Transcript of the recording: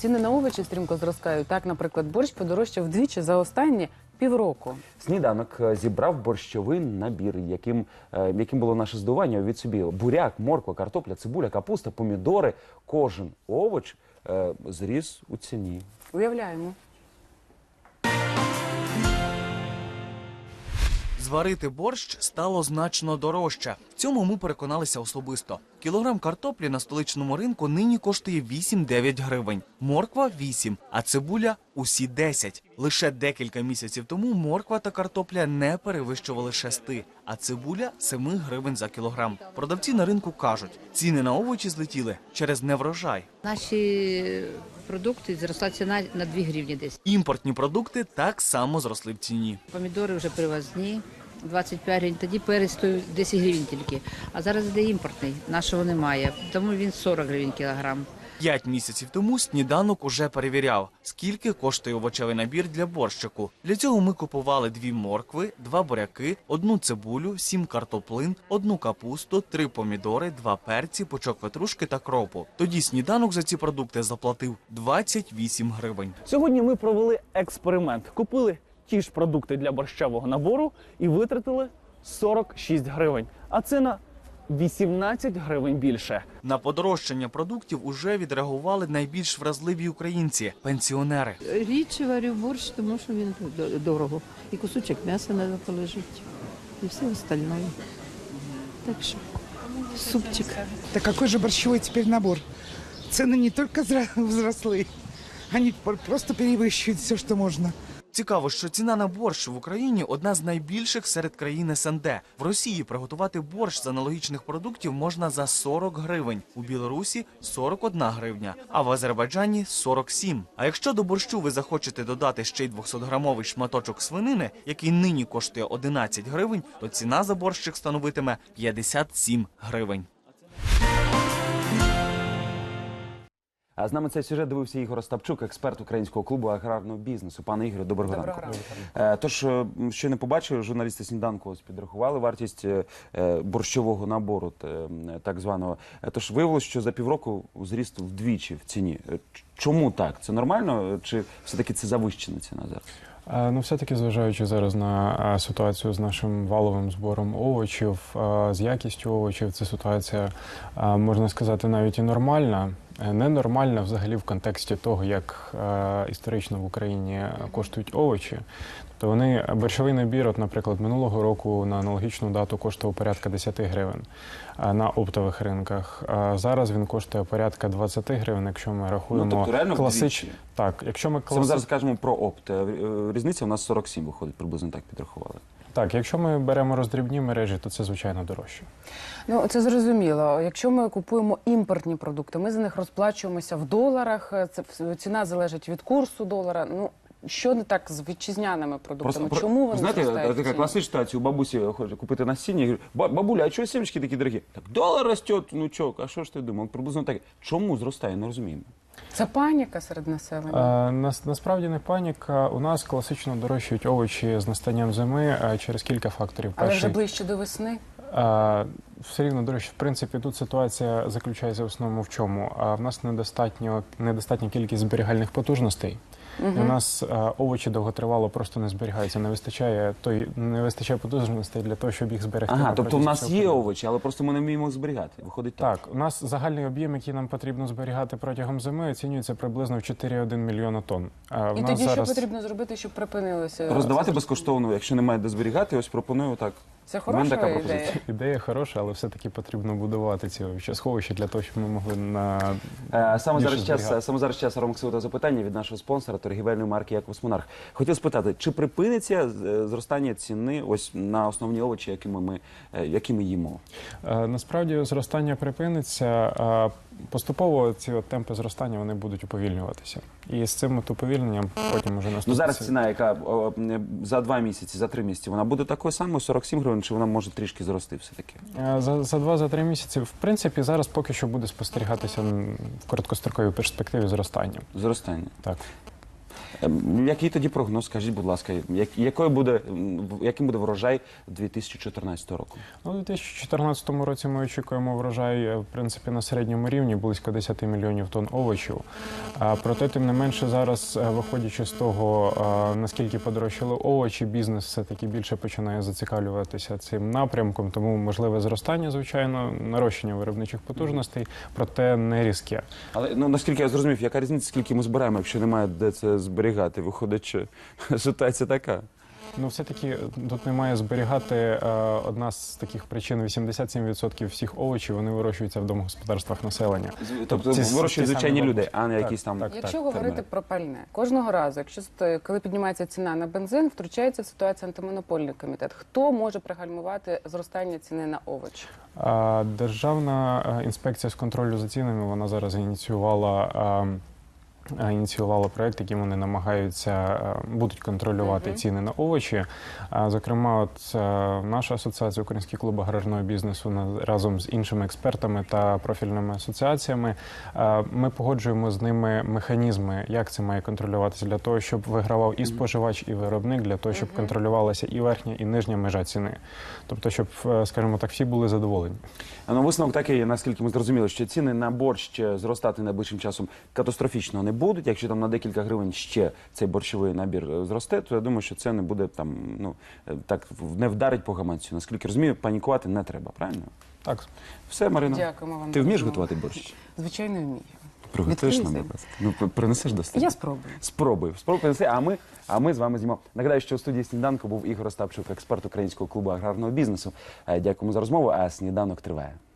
ціни на овочі стрімко зростають. Так, наприклад, борщ подорожчав вдвічі за останні півроку. Сніданок е, зібрав борщовий набір, яким, е, яким було наше здивування від собі. Буряк, морква, картопля, цибуля, капуста, помідори. Кожен овоч е, зріс у ціні. Уявляємо. Зварити борщ стало значно дорожче. В цьому ми переконалися особисто. Кілограм картоплі на столичному ринку нині коштує 8-9 гривень, морква 8, а цибуля усі 10. Лише декілька місяців тому морква та картопля не перевищували 6, а цибуля 7 гривень за кілограм. Продавці на ринку кажуть, ціни на овочі злетіли через неврожай. Наші продукти зросла ціна на 2 гривні десь. Імпортні продукти так само зросли в ціні. Помідори вже привозні, 25 гривень, тоді перець стоїть 10 гривень тільки. А зараз йде імпортний, нашого немає, тому він 40 гривень кілограм. П'ять місяців тому сніданок уже перевіряв, скільки коштує овочевий набір для борщику. Для цього ми купували дві моркви, два буряки, одну цибулю, сім картоплин, одну капусту, три помідори, два перці, пучок петрушки та кропу. Тоді сніданок за ці продукти заплатив 28 гривень. Сьогодні ми провели експеримент. Купили ті ж продукти для борщового набору і витратили 46 гривень. А це на 18 гривень більше. На подорожчання продуктів уже відреагували найбільш вразливі українці пенсіонери. Рідше варю борщ, тому що він до- дорого. І кусочок м'яса треба положити. І все остальное. Так що супчик. Да какой же борщевой теперь набор? Цены не только зра- взросли, они пр- просто перевыщивают все, что можно. Цікаво, що ціна на борщ в Україні одна з найбільших серед країн СНД. В Росії приготувати борщ з аналогічних продуктів можна за 40 гривень, у Білорусі 41 гривня, а в Азербайджані 47. А якщо до борщу ви захочете додати ще й 200-грамовий шматочок свинини, який нині коштує 11 гривень, то ціна за борщик становитиме 57 гривень. А з нами цей сюжет дивився Ігор Остапчук, експерт українського клубу аграрного бізнесу. Пане Ігорю, доброго, Доброго ранку. Е, Тож, е, що не побачив, журналісти сніданку ось підрахували вартість е, борщового набору, так званого. Тож виявилось, що за півроку зріст вдвічі в ціні. Чому так? Це нормально? Чи все-таки це завищена ціна зараз? Ну, все-таки, зважаючи зараз на ситуацію з нашим валовим збором овочів, з якістю овочів, це ситуація, можна сказати, навіть і нормальна. Е, Ненормальна взагалі в контексті того, як е, історично в Україні коштують овочі. То вони борщовий набір, от, наприклад, минулого року на аналогічну дату коштував порядка 10 гривень е, на оптових ринках. А зараз він коштує порядка 20 гривень, якщо ми рахуємо тобто реально класич... Так, якщо ми Це ми зараз кажемо про опт. Різниця у нас 47 виходить, приблизно так підрахували. Так, якщо ми беремо роздрібні мережі, то це звичайно дорожче. Ну це зрозуміло. Якщо ми купуємо імпортні продукти, ми за них розплачуємося в доларах. Це ціна залежить від курсу долара. Ну що не так з вітчизняними продуктами? про- Чому вони знаєте, така класична ситуація. У бабусі хоче купити насіння. Я говорю, бабуля, а чого сімечки такі дорогі? Так долар росте, внучок, а що ж ти думав? Приблизно так. Чому зростає? Не розуміємо. Це паніка серед населення. А, нас, насправді не паніка. У нас класично дорожчають овочі з настанням зими а, через кілька факторів. Але вже ближче до весни. е, все рівно дорожче. В принципі, тут ситуація заключається в основному в чому? А в нас недостатньо недостатня кількість зберігальних потужностей. У нас е, овочі довготривало просто не зберігаються. Не вистачає той не вистачає потужностей для того, щоб їх зберегти. Ага, на тобто у нас є овочі, але просто ми не вміємо їх зберігати. Виходить так. Так, у нас загальний об'єм, який нам потрібно зберігати протягом зими, оцінюється приблизно в 4,1 мільйона тонн. А в І нас тоді зараз що потрібно зробити, щоб припинилося? Роздавати безкоштовно, якщо немає де зберігати, ось пропоную так. Це мене хороша така ідея. пропозиція. ідея хороша, але все-таки потрібно будувати ці сховища для того, щоб ми могли на Е, Саме більше зараз час, саме зараз час Ромаксового запитання від нашого спонсора торгівельної марки Якобс Монарх. Хотів спитати, чи припиниться е, зростання ціни ось на основні овочі, якими ми, е, які ми їмо? Е, Насправді зростання припиниться. а Поступово ці от темпи зростання вони будуть уповільнюватися. І з цим от уповільненням потім уже Ну зараз ціна, яка о, за два місяці, за три місяці, вона буде такою самою 47 гривень, чи вона може трішки зрости все таки? Е, За, за два за три місяці, в принципі, зараз поки що буде спостерігатися в короткостроковій перспективі зростання. Зростання. Так. Ем, Який тоді прогноз? Скажіть, будь ласка, як, якою буде, яким буде врожай 2014 року? Ну, У 2014 році ми очікуємо врожай е, в принципі на середньому рівні близько 10 мільйонів тонн овочів. Проте, тим не менше, зараз, е, виходячи з того, е, наскільки подорожчали овочі, бізнес все таки більше починає зацікавлюватися цим напрямком. Тому можливе зростання, звичайно, нарощення виробничих потужностей, проте не різке. Але ну наскільки я зрозумів, яка різниця, скільки ми збираємо, якщо немає де це зберігати? Виходить, що ситуація така. Ну, все-таки тут немає зберігати е, одна з таких причин: 87% всіх овочів вони вирощуються в домогосподарствах населення. Тобто ці- ці вирощують самі звичайні люди, а не Так, якісь там. так. Якщо говорити про пальне, кожного разу, якщо коли піднімається ціна на бензин, втручається в ситуацію антимонопольний комітет. Хто може пригальмувати зростання ціни на овочі? Державна е, інспекція з контролю за цінами вона зараз ініціювала. Е, Ініціювала проект, яким вони намагаються е, будуть контролювати Мгм. ціни на овочі. Зокрема, от е, наша асоціація Український клуб аграрного бізнесу на- разом з іншими експертами та профільними асоціаціями. Ми погоджуємо з ними механізми, як це має контролюватися для того, щоб вигравав і споживач, і виробник, для того, щоб контролювалася і верхня, і нижня межа ціни. Тобто, щоб, скажімо так, всі були задоволені. А ну, висновок такий, наскільки ми зрозуміли, що ціни на борщ зростати найближчим часом катастрофічно не будуть. Якщо там на декілька гривень ще цей борщовий набір е, зросте, то я думаю, що це не буде там, ну е, так не вдарить по гаманцю. Наскільки розумію, панікувати не треба, правильно? Так, Все, Марина. Дякуємо вам. Ти вмієш готувати борщ? Звичайно, вмію. Приготуєш нам, будь ласка. Ну, принесеш до столу? Я спробую. Спробуй. Спробуй принеси, а ми, а ми з вами знімо. Нагадаю, що у студії сніданку був Ігор Остапчук, експерт українського клубу аграрного бізнесу. Е, Дякуємо за розмову, а сніданок триває.